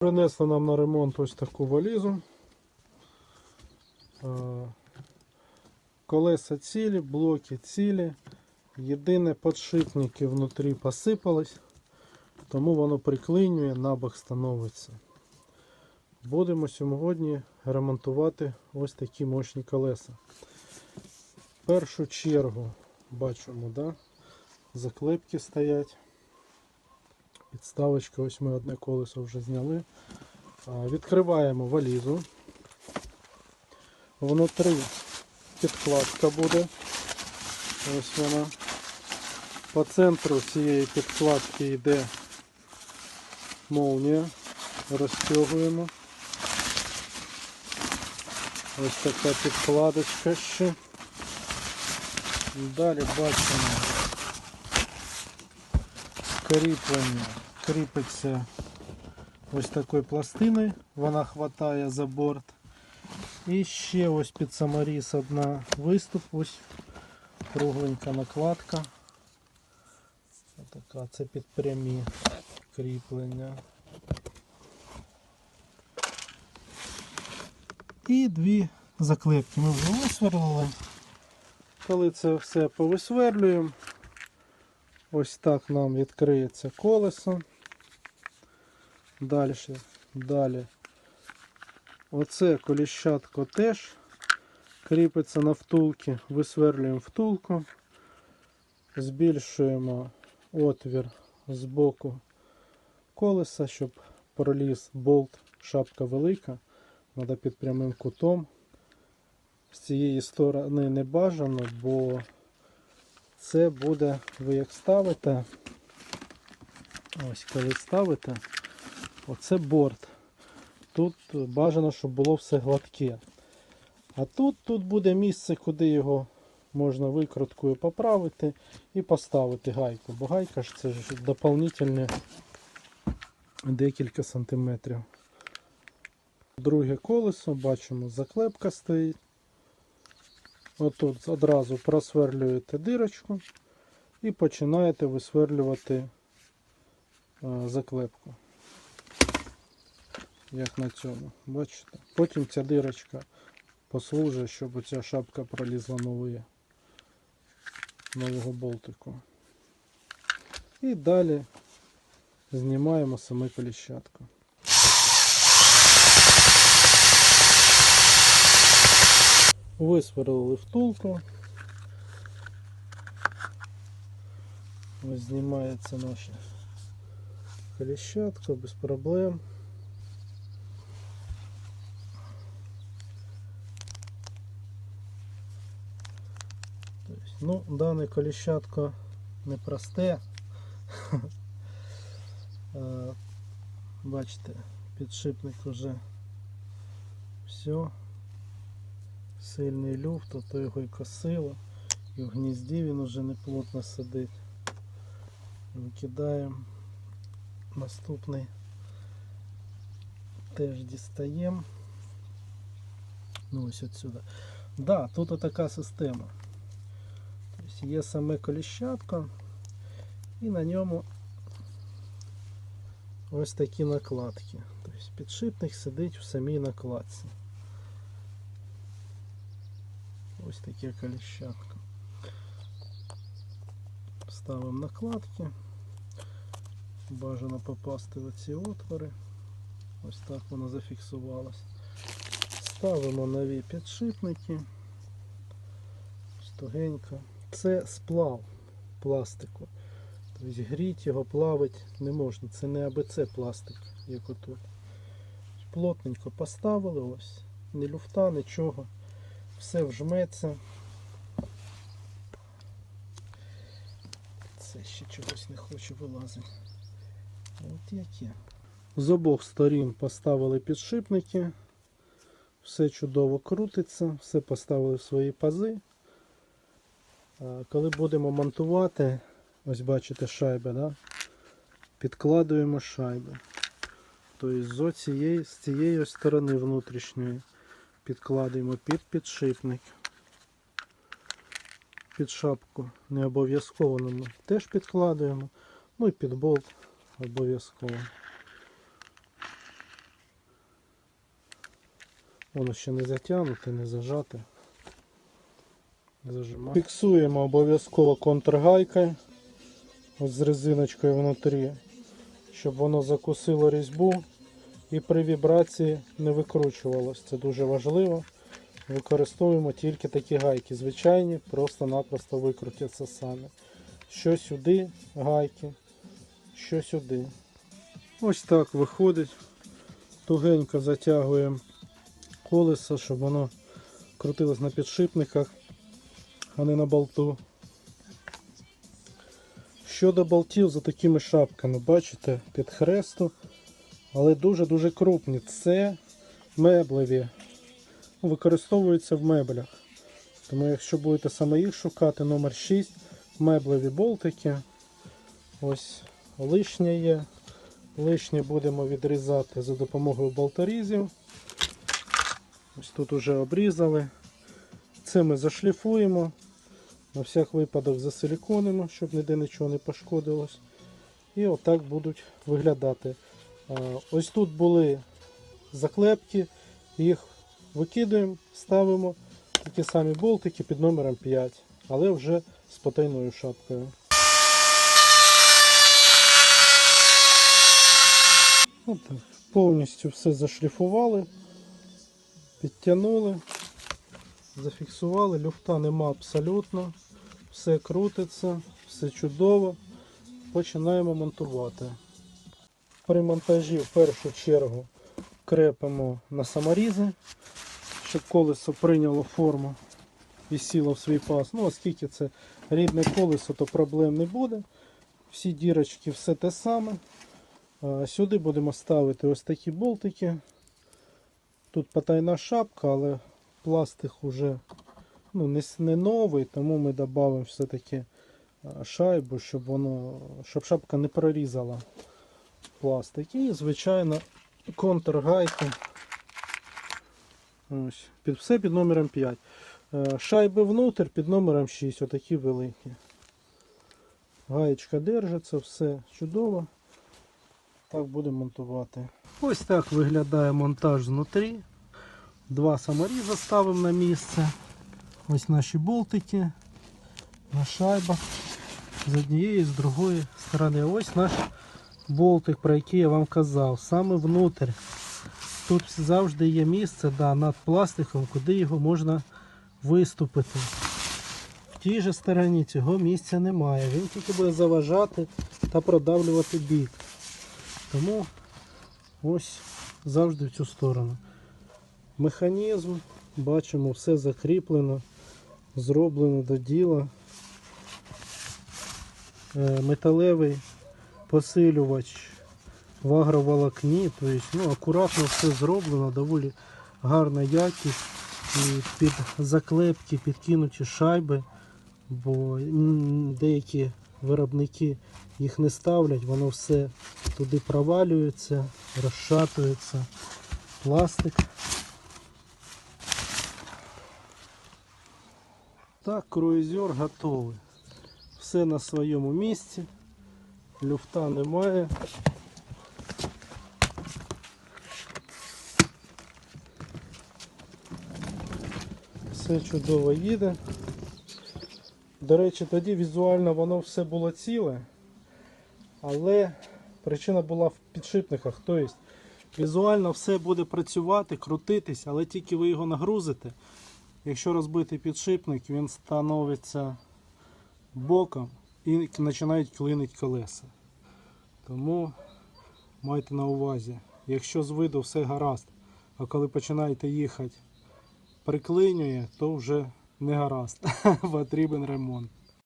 Принесли нам на ремонт ось таку валізу. Е, Колеса цілі, блоки цілі. Єдине подшипники внутрі посипались, тому воно приклинює, на бок становиться. Будемо сьогодні ремонтувати ось такі мощні колеса. В першу чергу бачимо, да? заклепки стоять. Підставочка, ось ми одне колесо вже зняли. Відкриваємо валізу. Внутрі підкладка буде. Ось вона. По центру цієї підкладки йде молнія. Розтягуємо. Ось така підкладочка ще. Далі бачимо кріплення. Кріпиться ось такою пластиною, вона хватає за борт. І ще ось під саморіз одна виступ, ось кругленька накладка. Така, це під прямі кріплення. І дві заклепки ми вже висверлили. Коли це все повисверлюємо, ось так нам відкриється колесо. Далі, далі. Оце коліщатко теж кріпиться на втулки, висверлюємо втулку, збільшуємо отвір з боку колеса, щоб проліз болт, шапка велика, треба під прямим кутом. З цієї сторони не бажано, бо це буде, ви як ставите, ось коли ставите, оце борт. Тут бажано, щоб було все гладке. А тут, тут буде місце, куди його можна викруткою поправити і поставити гайку. Бо гайка ж це ж доповнительне декілька сантиметрів. Друге колесо, бачимо, заклепка стоїть. Отут одразу просверлюєте дирочку і починаєте висверлювати е, заклепку. Як на цьому. Бачите? Потім ця дирочка послужить, щоб оця шапка пролізла нової, нового болтику. І далі знімаємо саме коліщатку. Висверлили втулку. Ось знімається наша коліщатка без проблем. Тобто, Ну, дане коліщатко непросте. Бачите, підшипник вже все. Сильний люфт, а то його і косило. І в гнізді він уже не плотно сидить. Викидаємо. Наступний теж дістаємо. Ну ось отсюда. Да, тут така система. Тобто є саме коліщатко і на ньому ось такі накладки. Тобто підшипник сидить в самій накладці. Ось таке коліщатко. Ставимо накладки. Бажано попасти в ці отвори. Ось так воно зафіксувалось. Ставимо нові підшипники. Стогенько. Це сплав пластику. Тобто гріть його плавити не можна. Це не АБЦ пластик, як отут. Плотненько поставили ось. Ні люфта, нічого. Все вжметься. Це ще чогось не хоче вилазити. От яке. З обох сторін поставили підшипники. Все чудово крутиться, все поставили в свої пази. Коли будемо монтувати, ось бачите шайби, да? підкладуємо шайби. Тобто з цієї, з цієї сторони внутрішньої підкладаємо під підшипник. Під шапку не обов'язково ми теж підкладуємо. Ну і під болт обов'язково. Воно ще не затягнуте, не зажате. Зажимаю. Фіксуємо обов'язково контргайкою. Ось з резиночкою внутрі, щоб воно закусило різьбу і при вібрації не викручувалось. Це дуже важливо. Використовуємо тільки такі гайки. Звичайні, просто-напросто викрутяться самі. Що сюди гайки, що сюди. Ось так виходить. Тугенько затягуємо колесо, щоб воно крутилось на підшипниках, а не на болту. Щодо болтів за такими шапками, бачите, під хресту, але дуже-дуже крупні. Це меблеві. Ну, Використовуються в меблях. Тому якщо будете саме їх шукати, номер 6, меблеві болтики. Ось лишнє є. Лишнє будемо відрізати за допомогою болторізів. Ось тут вже обрізали. Це ми зашліфуємо. На всяк випадок засиліконимо, щоб ніде нічого не пошкодилось. І отак будуть виглядати. А, Ось тут були заклепки, їх викидуємо, ставимо такі самі болтики під номером 5, але вже з потайною шапкою. Отак. Повністю все зашліфували, підтягнули, зафіксували, люфта нема абсолютно, все крутиться, все чудово. Починаємо монтувати. При монтажі в першу чергу крепимо на саморізи, щоб колесо прийняло форму і сіло в свій паз. Ну, оскільки це рідне колесо, то проблем не буде. Всі дірочки, все те саме. Сюди будемо ставити ось такі болтики. Тут потайна шапка, але пластик уже ну, не, не новий, тому ми додамо все-таки шайбу, щоб воно, щоб шапка не прорізала пластик. І, звичайно, контргайки. Ось, під, все під номером 5. Е, Шайби внутрь під номером 6, отакі великі. Гаєчка держиться, все чудово. Так будемо монтувати. Ось так виглядає монтаж знутрі. Два саморіза ставимо на місце. Ось наші болтики на шайбах з однієї з другої сторони. Ось наш болтик, про який я вам казав, саме внутрь. Тут завжди є місце да, над пластиком, куди його можна виступити. В тій же стороні цього місця немає. Він тільки буде заважати та продавлювати бік. Тому ось завжди в цю сторону. Механізм, бачимо, все закріплено, зроблено до діла. Е, Металевий посилювач в агроволокні, тобто ну, акуратно все зроблено, доволі гарна якість. І під заклепки підкинуті шайби, бо деякі виробники їх не ставлять, воно все туди провалюється, розшатується пластик. Так, круїзер готовий. Все на своєму місці, люфта немає. Все чудово їде. До речі, тоді візуально воно все було ціле, але причина була в підшипниках. Тобто візуально все буде працювати, крутитись, але тільки ви його нагрузите. Якщо розбитий підшипник, він становиться боком і починають клинити колеса. Тому майте на увазі, якщо з виду все гаразд, а коли починаєте їхати приклинює, то вже не гаразд. Потрібен ремонт.